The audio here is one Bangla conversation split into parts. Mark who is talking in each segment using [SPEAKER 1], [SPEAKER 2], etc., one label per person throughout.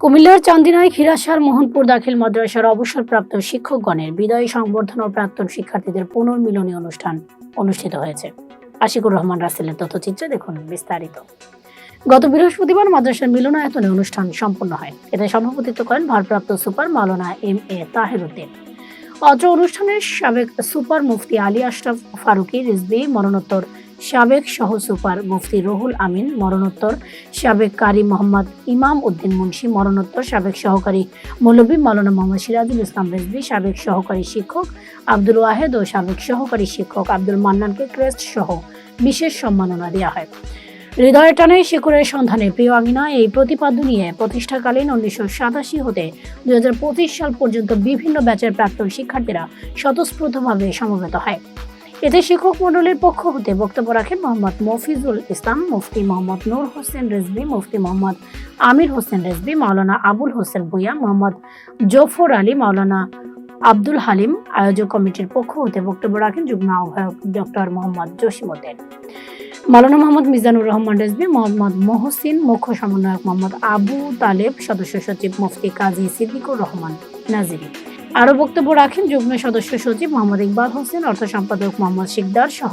[SPEAKER 1] কুমিল্লার চান্দিনায় খিরাসার মোহনপুর দাখিল মাদ্রাসার অবসরপ্রাপ্ত শিক্ষকগণের বিদায়ী সংবর্ধনা ও প্রাক্তন শিক্ষার্থীদের পুনর্মিলনী অনুষ্ঠান অনুষ্ঠিত হয়েছে। আশিকুর রহমান রাসেলের তথ্যচিত্রে দেখুন বিস্তারিত। গত বৃহস্পতিবার মাদ্রাসার মিলনায়তনে অনুষ্ঠান সম্পন্ন হয়। এতে সভাপতিত্ব করেন ভারপ্রাপ্ত সুপার মাওলানা এম এ তাহের উদ্দিন। অত্র অনুষ্ঠানের সাবেক সুপার মুফতি আলী আশরাফ ফারুকি, রিজভি, মরণোত্তর সাবেক সহ সুপার মুফতি রহুল আমিন, মরণোত্তর সাবেক কারি মোহাম্মদ ইমাম উদ্দিন মুন্সি, মরণোত্তর সাবেক সহকারী মৌলবী মাওলানা মোহাম্মদ সিরাজুল ইসলাম রেজভি, সাবেক সহকারী শিক্ষক আব্দুল ওয়াহেদ ও সাবেক সহকারী শিক্ষক আব্দুল মান্নানকে ক্রেস্ট সহ বিশেষ সম্মাননা দেওয়া হয়। হৃদয় টানে শিকড়ের সন্ধানে প্রিয় আঙিনা, এই প্রতিপাদ্য নিয়ে প্রতিষ্ঠাকালীন উনিশশো সাতাশি হতে দুই হাজার পঁচিশ সাল পর্যন্ত বিভিন্ন ব্যাচের প্রাক্তন শিক্ষার্থীরা স্বতঃস্ফূর্তভাবে সমবেত হয়। এতে শিক্ষক মণ্ডলীর পক্ষ হতে বক্তব্য রাখেন মোহাম্মদ মফিজুল ইসলাম, মুফতি মোহাম্মদ নূর হোসেন রেজবি মুফতি মোহাম্মদ আমির হোসেন রেজবি মাওলানা আবুল হোসেন ভুইয়া, মোহাম্মদ জফর আলী, মাওলানা আব্দুল হালিম আয়োজক কমিটির পক্ষ হতে বক্তব্য রাখেন যুগ্ম আহ্বায়ক ডক্টর মোহাম্মদ জসিমউদ্দিন মাওলানা মোহাম্মদ মিজানুর রহমান রেজবি মোহাম্মদ মহসিন মুখ্য সমন্বয়ক মোহাম্মদ আবু তালেব, সদস্য সচিব মুফতি কাজী সিদ্দিকুর রহমান নাজিরি। আরও বক্তব্য রাখেন যুগ্ম সদস্য সচিব মোহাম্মদ ইকবাল হোসেন, অর্থ সম্পাদক মোহাম্মদ শিকদার সহ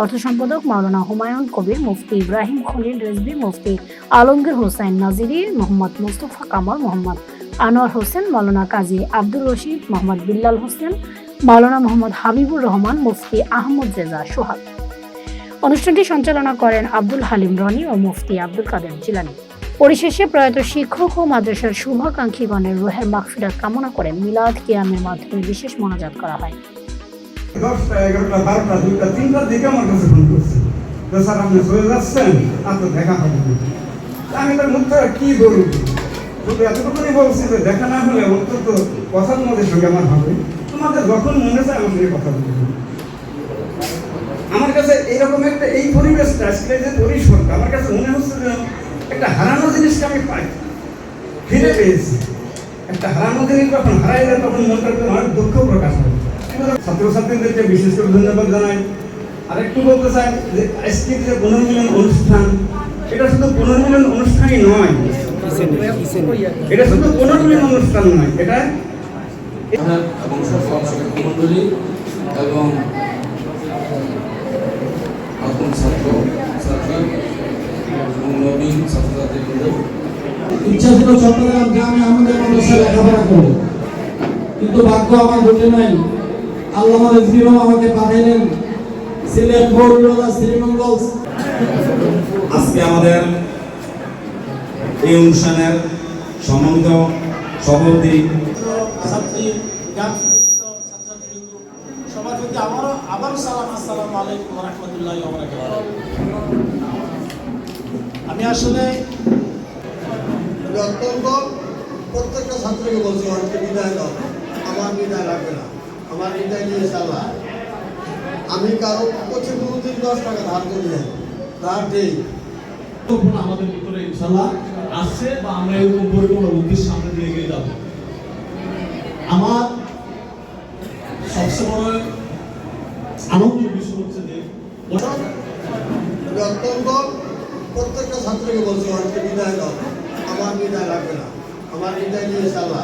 [SPEAKER 1] অর্থ সম্পাদক মাওলানা হুমায়ুন কবির, মুফতি ইব্রাহিম খলিল রেজবি মুফতি আলমগীর হোসেন নাজিরি, মোহাম্মদ মুস্তফা কামাল মোহাম্মদ আনোয়ার হোসেন, মাওলানা কাজী আব্দুর রশিদ, মোহাম্মদ বিল্লাল হোসেন, মাওলানা মোহাম্মদ হাবিবুর রহমান, মুফতি আহমদ জেজা সোহাগ। অনুষ্ঠানটি সঞ্চালনা করেন আব্দুল হালিম রনি ও মুফতি আব্দুল কাদের জিলানি। পরিশেষে প্রয়াত শিক্ষক ও মাদ্রাসার শুভাকাঙ্ক্ষীগণের রোহের মাগফিরাত কামনা করে মিলাদ কিয়ামের মাধ্যমে বিশেষ মোনাজাত করা হয়।
[SPEAKER 2] আমার কাছে এইরকম একটা এই পরিবেশটা আমার কাছে মনে হচ্ছে যে একটা হারানো জিনিসটা আমি পাই। ফিরে পেয়েছি। একটা হারানো জিনিস যখন হারাই যায়, তখন মনটা একটু অনেক দুঃখ প্রকাশ হয় ছাত্রছাত্রীদেরকে বিশেষ করে ধন্যবাদ জানাই। আরেকটু বলতে চাই যে, আজকে যে পুনর্মিলন অনুষ্ঠান, এটা শুধু পুনর্মিলন অনুষ্ঠানই নয়। এটা শুধু পুনর্মিলন অনুষ্ঠান নয়, এটা
[SPEAKER 3] এবং নতুন ছাত্র ছাত্রী এবং নবীন ছাত্রছাত্রীবৃন্দ
[SPEAKER 4] ইচ্ছা ছিল চট্টগ্রাম গ্রামে আমাদের মাদ্রাসায় লেখাপড়া করব কিন্তু ভাগ্য আমার ঘটে নাই। আল্লাহ আমাকে পাঠাইলেন। সিলেট বরুড়া শ্রীমঙ্গল।
[SPEAKER 5] আজকে আমাদের এই অনুষ্ঠানের সম্মানিত সভাপতি
[SPEAKER 4] আবারও সালাম, আসসালামু আমি আসলে
[SPEAKER 6] অত্যন্ত প্রত্যেকটা ছাত্রকে বলছি অনেকে বিদায় দাও। আমার বিদায় লাগবে না। আমার বিদায় নিয়ে চালা। আমি কারও পঁচিশ দিন দশ টাকা ধার করি যাই ধার দেই।
[SPEAKER 7] আমাদের ভিতরে ইনশাল্লাহ আসছে বা আমরা এরকম পরিকল্পনা বুদ্ধির সামনে দিয়ে এগিয়ে যাব। আমার সবসময় আনন্দের বিষয় হচ্ছে যে
[SPEAKER 6] অত্যন্ত প্রত্যেকটা ছাত্রকে বলছি অনেকে বিদায় দাও। আমার বিদায় লাগবে না। আমার বিদায় নিয়ে চালা।